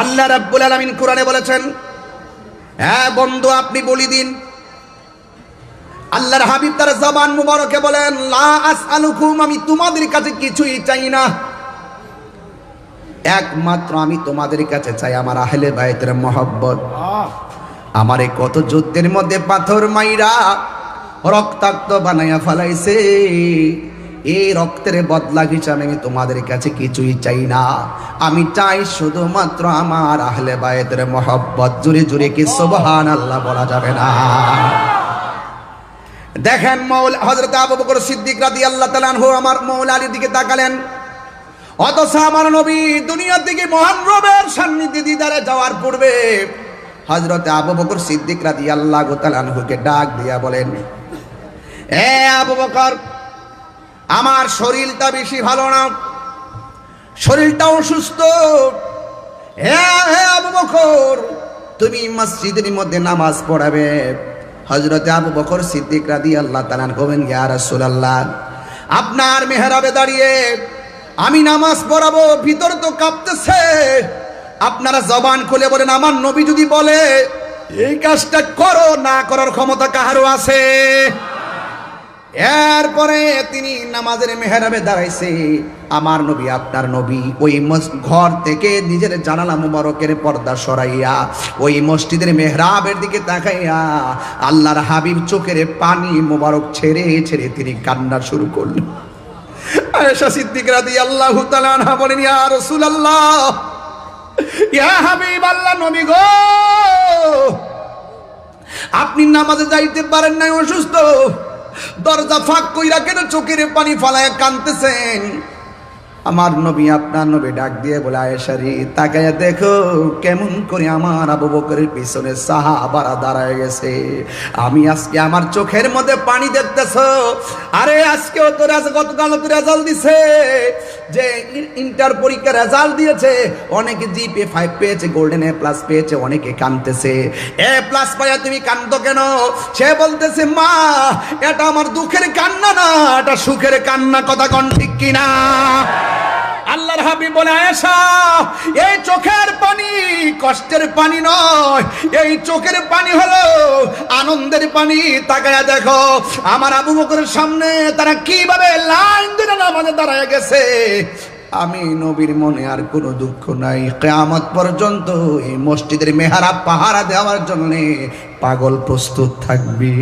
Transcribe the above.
আল্লাহ রাব্বুল আলামিন কোরআনে বলেছেন হ্যাঁ বন্ধু, আপনি বলি দিন। আল্লাহর হাবিব তার জবান মুবারকে বলেন, লা আসআলুকুম, আমি তোমাদের কাছে কিছুই চাই না। একমাত্র আমি তোমাদের কাছে চাই আমার আহলে বাইতের মহব্বত। আমার আমারে কত যুদ্ধের মধ্যে পাথর মাইরা রক্তাক্ত বানাইয়া ফেলাইছে। এই রক্তের বদলা হিসাবে আমি তোমাদের কাছে কিছুই চাই না। আমি চাই শুধুমাত্র আমার আহলে বায়েদের মহব্বত। জুড়ে জুড়ে কি সুবহান আল্লাহ বলা যাবে না। দেখেন মৌল হজরত আবু বকর সিদ্দিক রাদিয়াল্লাহু তাআলা আনহু আমার মৌল আলীর দিকে তাকালেন। অথচ আমার নবী দুনিয়ার দিকে মহান রবের সান্নিধ্যে দিদারে যাওয়ার পূর্বে হজরত আবু বকর সিদ্দিক রাদি আল্লাহ গোতালানহুকে ডাক দিয়া বলেন, এ আবু বকর আমার শরীরটা বেশি ভালো না। শরীরটা অসুস্থ। হে হে আবু তুমি মসজিদের মধ্যে নামাজ পড়াবে। হজরতে আবু বকর সিদ্দিক রাদি আল্লাহ তালান হবেন ইয়া রাসূলুল্লাহ, আপনার মেহরাবে দাঁড়িয়ে আমি নামাজ পড়াবো, ভিতর তো কাঁপতেছে। আপনারা জবান খুলে বলেন, আমার নবী যদি বলে, এই কাজটা করো, না করার ক্ষমতা কাহারও আছে? এরপরে তিনি নামাজের মেহরাবে দাঁড়াইছে। আমার নবী, আপনার নবী ওই ঘর থেকে নিজের জানালা মুবারকের পর্দা সরাইয়া ওই মসজিদের মেহরাবের দিকে তাকাইয়া আল্লাহর হাবিব চোখের পানি মুবারক ছেড়ে ছেড়ে তিনি কান্না শুরু করলেন। আয়েশা সিদ্দিক রাদিয়াল্লাহু তাআলা আনহা বলেন, ইয়া রাসূলুল্লাহ, ইয়া হাবিব আল্লাহ, নবী গো! আপনি নামাজে যাইতে পারেন নাই, অসুস্থ। দরজা ফাঁক কইরা কেন চোখের পানি ফালায় কানতেছেন? আমার নবী আপনার নবী ডাক দিয়ে বলে আয়েশারি তাকায় দেখো কেমন করে আমার আবু বকরের পিছনে সাহাবারা দাঁড়ায় গেছে। আমি আজকে আমার চোখের মধ্যে পানি দেখতেছ। আরে আজকে তো রেজ- গতকাল তো রেজাল্ট দিছে। যে ইন্টার পরীক্ষা রেজাল্ট দিয়েছে। অনেকে জিপে ফাইভ পেয়েছে গোল্ডেন এ প্লাস পেয়েছে, অনেকে কানতেছে এ প্লাস পাইয়া তুমি কান্দো কেন? সে বলতেছে, মা, এটা আমার দুঃখের কান্না না, এটা সুখের কান্না। কথা কন ঠিক কিনা? আল্লাহর হাবিব বলে, আয়েশা, এই চোখের পানি কষ্টের পানি নয়। এই চোখের পানি হলো আনন্দের পানি। তাকায়া দেখো, আমার আবু বকরের সামনে তারা কীভাবে লাইন ধরে নামাজে দাঁড়ায় গেছে। আমি নবীর মনে আর কোনো দুঃখ নাই। কেয়ামত পর্যন্ত এই মসজিদের মেহারা পাহারা দেওয়ার জন্য পাগল প্রস্তুত থাকবি।